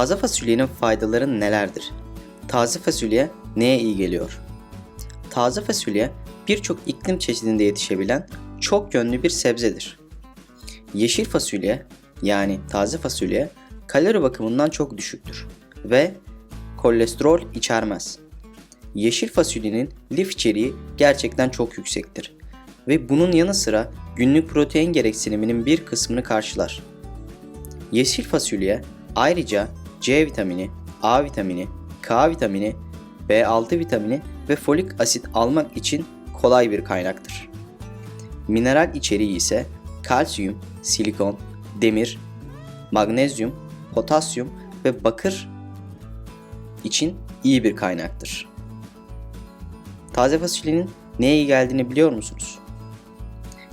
Taze fasulyenin faydaları nelerdir? Taze fasulye neye iyi geliyor? Taze fasulye birçok iklim çeşidinde yetişebilen çok yönlü bir sebzedir. Yeşil fasulye yani taze fasulye kalori bakımından çok düşüktür ve kolesterol içermez. Yeşil fasulyenin lif içeriği gerçekten çok yüksektir ve bunun yanı sıra günlük protein gereksiniminin bir kısmını karşılar. Yeşil fasulye ayrıca C vitamini, A vitamini, K vitamini, B6 vitamini ve folik asit almak için kolay bir kaynaktır. Mineral içeriği ise kalsiyum, silikon, demir, magnezyum, potasyum ve bakır için iyi bir kaynaktır. Taze fasulyenin neye iyi geldiğini biliyor musunuz?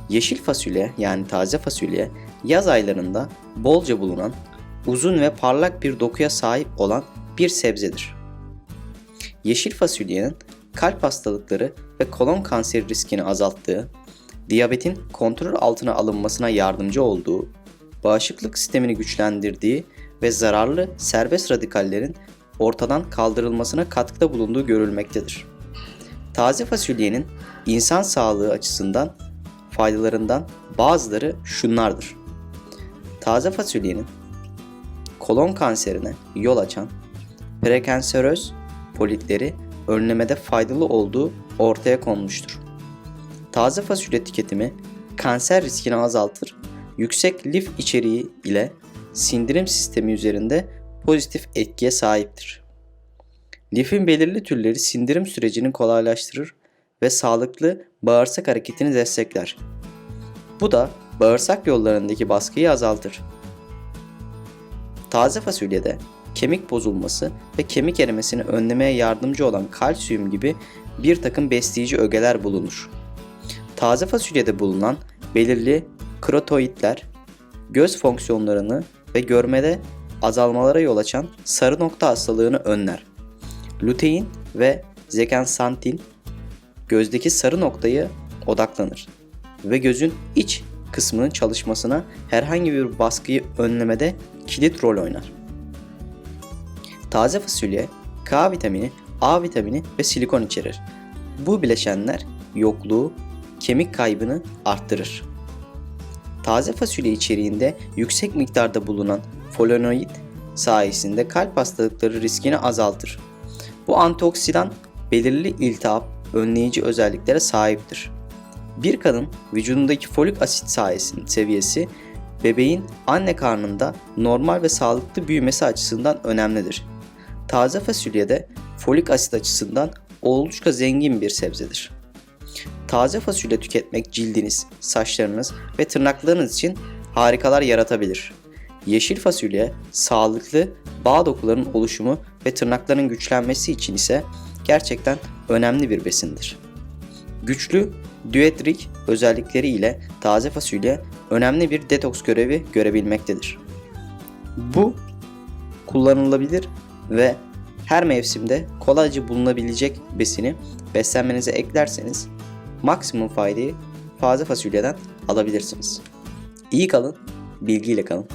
Yeşil fasulye yani taze fasulye yaz aylarında bolca bulunan uzun ve parlak bir dokuya sahip olan bir sebzedir. Yeşil fasulyenin kalp hastalıkları ve kolon kanseri riskini azalttığı, diyabetin kontrol altına alınmasına yardımcı olduğu, bağışıklık sistemini güçlendirdiği ve zararlı serbest radikallerin ortadan kaldırılmasına katkıda bulunduğu görülmektedir. Taze fasulyenin insan sağlığı açısından faydalarından bazıları şunlardır. Taze fasulyenin kolon kanserine yol açan prekanseröz politleri önlemede faydalı olduğu ortaya konmuştur. Taze fasulye tüketimi kanser riskini azaltır, yüksek lif içeriği ile sindirim sistemi üzerinde pozitif etkiye sahiptir. Lifin belirli türleri sindirim sürecini kolaylaştırır ve sağlıklı bağırsak hareketini destekler. Bu da bağırsak yollarındaki baskıyı azaltır. Taze fasulyede kemik bozulması ve kemik erimesini önlemeye yardımcı olan kalsiyum gibi bir takım besleyici ögeler bulunur. Taze fasulyede bulunan belirli krotoidler göz fonksiyonlarını ve görmede azalmalara yol açan sarı nokta hastalığını önler. Lutein ve zekansantin gözdeki sarı noktayı odaklanır ve gözün iç kısmının çalışmasına herhangi bir baskıyı önlemede kilit rol oynar. Taze fasulye K vitamini, A vitamini ve silikon içerir. Bu bileşenler yokluğu, kemik kaybını arttırır. Taze fasulye içeriğinde yüksek miktarda bulunan flavonoid sayesinde kalp hastalıkları riskini azaltır. Bu antioksidan belirli iltihap önleyici özelliklere sahiptir. Bir kadın vücudundaki folik asit sayesinde seviyesi bebeğin anne karnında normal ve sağlıklı büyümesi açısından önemlidir. Taze fasulyede folik asit açısından oldukça zengin bir sebzedir. Taze fasulye tüketmek cildiniz, saçlarınız ve tırnaklarınız için harikalar yaratabilir. Yeşil fasulye sağlıklı bağ dokularının oluşumu ve tırnakların güçlenmesi için ise gerçekten önemli bir besindir. Güçlü düetrik özellikleri ile taze fasulye önemli bir detoks görevi görebilmektedir. Bu kullanılabilir ve her mevsimde kolayca bulunabilecek besini beslenmenize eklerseniz maksimum faydayı taze fasulyeden alabilirsiniz. İyi kalın, bilgiyle kalın.